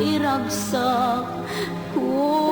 iragsak ko.